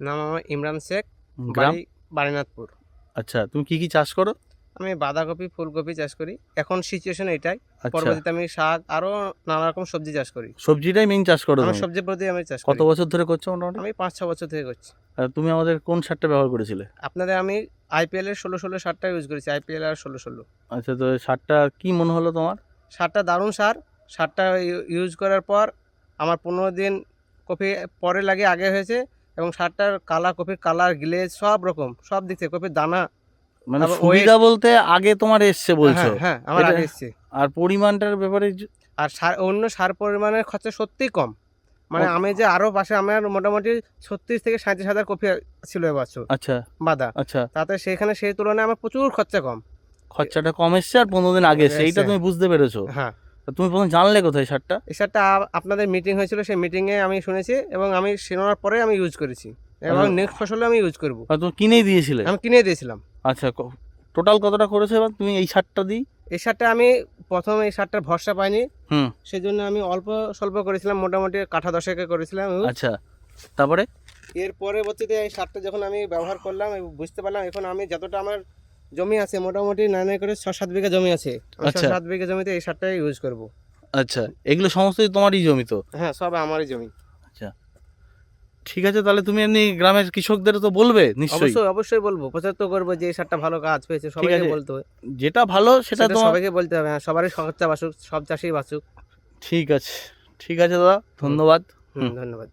নাম আমার ইমরান শেখ গ্রাম? বারিনাথপুর। আচ্ছা তুমি কি কি চাষ করো? আমি বাঁধাকপি ফুলকপি চাষ করি। এখন সিচুয়েশন এটাই। আচ্ছা। পরবর্তীতে আমি শাক আরও নানা রকম সবজি চাষ করি। সবজিটাই মেইন চাষ করো আমি তুমি? সবজির প্রতি আমি চাষ কত বছর ধরে করছ মোটামুটি? আমি পাঁচ ছ বছর থেকে করছি। তুমি আমাদের কোন সারটা ব্যবহার করেছিলে? আপনাদের আমি আইপিএল এর ষোলো ষোলো সারটা ইউজ করেছি আইপিএল আর ষোলো ষোলো। আচ্ছা তো সারটা কি মনে হলো তোমার? সারটা দারুণ সার। সারটা ইউজ করার পর আমার পনেরো দিন কপি পরে লাগে আগে হয়েছে এবং সারটার কালার কপির কালার গ্লেজ সব রকম সব দিক থেকে কপির দানা মানে সুবিধা বলতে আগে তোমার এসছে বলছো? হ্যাঁ হ্যাঁ আমার আগে এসছে। আর পরিমাণটার ব্যাপারে আর সার অন্য সার পরিমাণের খরচা সত্যিই কম। মানে আমি যে আরও পাশে আমার মোটামুটি ছত্রিশ থেকে সাঁত্রিশ হাজার কপি ছিল এবছর। আচ্ছা। বাদা। আচ্ছা। তাতে সেখানে সেই তুলনায় আমার প্রচুর খরচা কম। খরচাটা কম এসছে আর পনেরো দিন আগে এসছে। এইটা তুমি বুঝতে পেরেছ। হ্যাঁ। তুমি প্রথম জানলে কোথায় শার্টটা? এই শার্টটা আপনাদের মিটিং হয়েছিল সেই মিটিংয়ে আমি শুনেছি এবং আমি শোনার পরে আমি ইউজ করেছি। এবং আচ্ছা। নেক্সট ফসলে আমি ইউজ করব। তুমি কিনেই দিয়েছিলে? আমি কিনে দিয়েছিলাম। আচ্ছা টোটাল কতটা করেছ এবার? তুমি এই শার্টটা দিই। এই শার্টটা আমি প্রথম এই সারটার ভরসা পাইনি। হুম। সেই জন্য আমি অল্প স্বল্প করেছিলাম মোটামুটি কাঠা দশেকে করেছিলাম আচ্ছা তারপরে? এর পরবর্তীতে এই শার্টটা যখন আমি ব্যবহার করলাম বুঝতে পারলাম এখন আমি যতটা আমার জমি আছে মোটামুটি নাই নাই করে ছ সাত বিঘা জমি আছে। আচ্ছা। সাত বিঘা জমিতে এই সারটাই ইউজ করব। আচ্ছা এগুলো সমস্তই তোমারই জমি তো? হ্যাঁ সব আমারই জমি। আচ্ছা। ঠিক আছে তাহলে তুমি এমনি গ্রামের কৃষকদের তো বলবে নিশ্চয়ই। অবশ্যই অবশ্যই বলব প্রচার তো করব যে এই সারটা ভালো কাজ পেয়েছে সবাইকে বলতে হবে। যেটা ভালো সেটা তোমার সবাইকে বলতে হবে হ্যাঁ সবারই খরচা বাসুক সব চাষেই বাসুক। ঠিক আছে ঠিক আছে দাদা ধন্যবাদ। ধন্যবাদ।